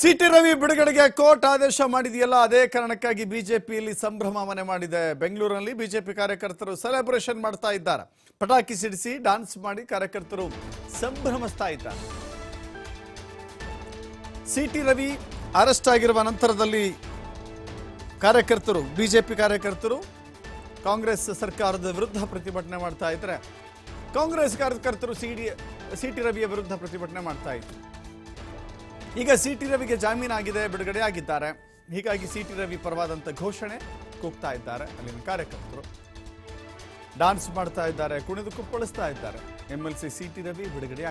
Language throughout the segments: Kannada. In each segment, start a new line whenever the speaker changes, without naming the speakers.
ಸಿಟಿ ರವಿ ಬಿಡುಗಡೆಗೆ ಕೋರ್ಟ್ ಆದೇಶ ಮಾಡಿದೆಯಲ್ಲ, ಅದೇ ಕಾರಣಕ್ಕಾಗಿ ಬಿಜೆಪಿಯಲ್ಲಿ ಸಂಭ್ರಮ ಮನೆ ಮಾಡಿದೆ. ಬೆಂಗಳೂರಿನಲ್ಲಿ ಬಿಜೆಪಿ ಕಾರ್ಯಕರ್ತರು ಸೆಲೆಬ್ರೇಷನ್ ಮಾಡ್ತಾ ಇದ್ದಾರೆ. ಪಟಾಕಿ ಸಿಡಿಸಿ ಡಾನ್ಸ್ ಮಾಡಿ ಕಾರ್ಯಕರ್ತರು ಸಂಭ್ರಮಿಸ್ತಾ ಇದ್ದಾರೆ. ಸಿಟಿ ರವಿ ಅರೆಸ್ಟ್ ಆಗಿರುವ ನಂತರದಲ್ಲಿ ಕಾರ್ಯಕರ್ತರು, ಬಿಜೆಪಿ ಕಾರ್ಯಕರ್ತರು ಕಾಂಗ್ರೆಸ್ ಸರ್ಕಾರದ ವಿರುದ್ಧ ಪ್ರತಿಭಟನೆ ಮಾಡ್ತಾ ಇದ್ರೆ ಕಾಂಗ್ರೆಸ್ ಕಾರ್ಯಕರ್ತರು ಸಿಡಿ, ಸಿಟಿ ರವಿಯ ವಿರುದ್ಧ ಪ್ರತಿಭಟನೆ ಮಾಡ್ತಾ ಇದ್ರು ಈಗ ಸಿಟಿ ರವಿಗೆ ಜಾಮೀನಾಗಿದೆ ಬಿಡುಗಡೆ ಆಗಿದ್ದಾರೆ. ಹೀಗಾಗಿ ಸಿಟಿ ರವಿ ಪರವಾದಂಥ ಘೋಷಣೆ ಕೂಗ್ತಾ ಇದ್ದಾರೆ ಅಲ್ಲಿನ ಕಾರ್ಯಕರ್ತರು. ಡಾನ್ಸ್ ಮಾಡ್ತಾ ಇದ್ದಾರೆ, ಕುಣಿದು ಕುಪ್ಪಳಿಸ್ತಾ ಇದ್ದಾರೆ. M L C C T Ravi ಬಿಡುಗಡೆ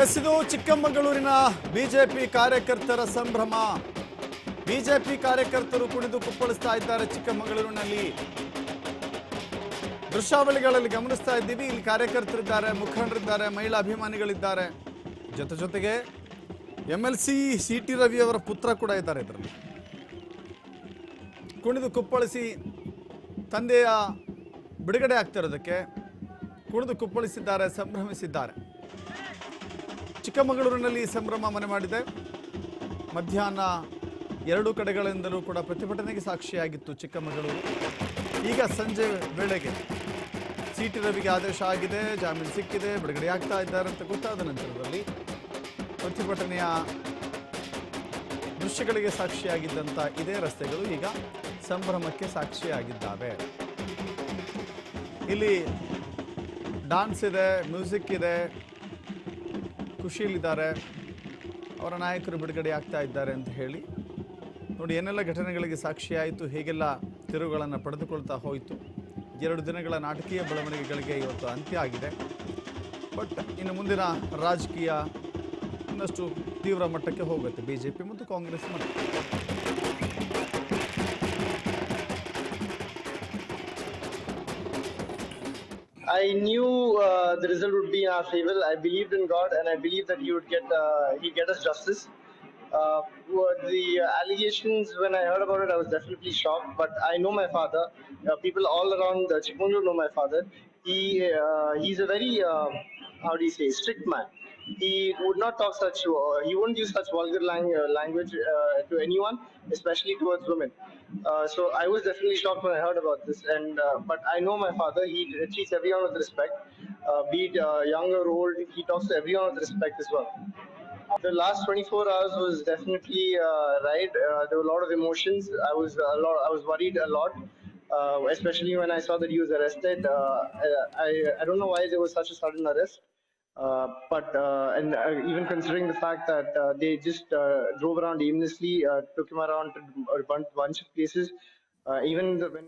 ಎಸ್ ಇದು ಚಿಕ್ಕಮಗಳೂರಿನ ಬಿಜೆಪಿ ಕಾರ್ಯಕರ್ತರ ಸಂಭ್ರಮ. ಬಿಜೆಪಿ ಕಾರ್ಯಕರ್ತರು ಕುಣಿದು ಕುಪ್ಪಳಿಸ್ತಾ ಇದ್ದಾರೆ ಚಿಕ್ಕಮಗಳೂರಿನಲ್ಲಿ. ದೃಶ್ಯಾವಳಿಗಳಲ್ಲಿ ಗಮನಿಸ್ತಾ ಇದ್ದೀವಿ. ಇಲ್ಲಿ ಕಾರ್ಯಕರ್ತರಿದ್ದಾರೆ, ಮುಖಂಡರಿದ್ದಾರೆ, ಮಹಿಳಾ ಅಭಿಮಾನಿಗಳಿದ್ದಾರೆ. ಜೊತೆ ಜೊತೆಗೆ M L C C T Ravi ಅವರ ಪುತ್ರ ಕೂಡ ಇದ್ದಾರೆ ಇದರಲ್ಲಿ. ಕುಣಿದು ಕುಪ್ಪಳಿಸಿ ತಂದೆಯ ಬಿಡುಗಡೆ ಆಗ್ತಿರೋದಕ್ಕೆ ಕುಣಿದು ಕುಪ್ಪಳಿಸಿದ್ದಾರೆ, ಸಂಭ್ರಮಿಸಿದ್ದಾರೆ. ಚಿಕ್ಕಮಗಳೂರಿನಲ್ಲಿ ಸಂಭ್ರಮ ಮನೆ ಮಾಡಿದೆ. ಮಧ್ಯಾಹ್ನ ಎರಡು ಕಡೆಗಳಿಂದಲೂ ಕೂಡ ಪ್ರತಿಭಟನೆಗೆ ಸಾಕ್ಷಿಯಾಗಿತ್ತು ಚಿಕ್ಕಮಗಳೂರು. ಈಗ ಸಂಜೆ ವೇಳೆಗೆ ಸಿಟಿ ರವಿಗೆ ಆದೇಶ ಆಗಿದೆ, ಜಾಮೀನು ಸಿಕ್ಕಿದೆ, ಬಿಡುಗಡೆ ಆಗ್ತಾ ಇದ್ದಾರೆ ಅಂತ ಗೊತ್ತಾದ ನಂತರದಲ್ಲಿ ಪ್ರತಿಭಟನೆಯ ದೃಶ್ಯಗಳಿಗೆ ಸಾಕ್ಷಿಯಾಗಿದ್ದಂಥ ಇದೇ ರಸ್ತೆಗಳು ಈಗ ಸಂಭ್ರಮಕ್ಕೆ ಸಾಕ್ಷಿಯಾಗಿದ್ದಾವೆ. ಇಲ್ಲಿ ಡಾನ್ಸ್ ಇದೆ, ಮ್ಯೂಸಿಕ್ ಇದೆ ಖುಷಿಯಲ್ಲಿದ್ದಾರೆ ಅವರ ನಾಯಕರು ಬಿಡುಗಡೆ ಆಗ್ತಾ ಇದ್ದಾರೆ ಅಂತ ಹೇಳಿ. ನೋಡಿ, ಏನೆಲ್ಲ ಘಟನೆಗಳಿಗೆ ಸಾಕ್ಷಿಯಾಯಿತು, ಹೇಗೆಲ್ಲ ತಿರುಗಳನ್ನು ಪಡೆದುಕೊಳ್ತಾ ಹೋಯಿತು. ಎರಡು ದಿನಗಳ ನಾಟಕೀಯ ಬೆಳವಣಿಗೆಗಳಿಗೆ ಇವತ್ತು ಅಂತ್ಯ ಆಗಿದೆ. ಬಟ್ ಇನ್ನು ಮುಂದಿನ ರಾಜಕೀಯ ಇನ್ನಷ್ಟು ತೀವ್ರ ಮಟ್ಟಕ್ಕೆ ಹೋಗುತ್ತೆ. ಬಿ ಜೆ ಪಿ ಮತ್ತು ಕಾಂಗ್ರೆಸ್ ಮಟ್ಟ
I knew uh, the result would be in our favor. I believed in God, and I believed that He would get uh, He'd get us justice. Uh, the allegations, when I heard about it, I was definitely shocked. But I know my father. Uh, people all around uh, Chikmagalur know my father. He uh, he's a very uh, how do you say strict man. He would not talk such. Uh, he wouldn't use such vulgar lang- uh, language uh, to anyone, especially towards women. Uh, so I was definitely shocked when I heard about this. And uh, but I know my father. He treats everyone with respect, be it young or old. He talks to everyone with respect as well. The last 24 hours was definitely right. There were a lot of emotions. I was a lot. I was worried a lot, especially when I saw that he was arrested. I I don't know why there was such a sudden arrest. Uh, but uh, and uh, even considering the fact that they just drove around aimlessly, took him around to a bunch, of places, even the, when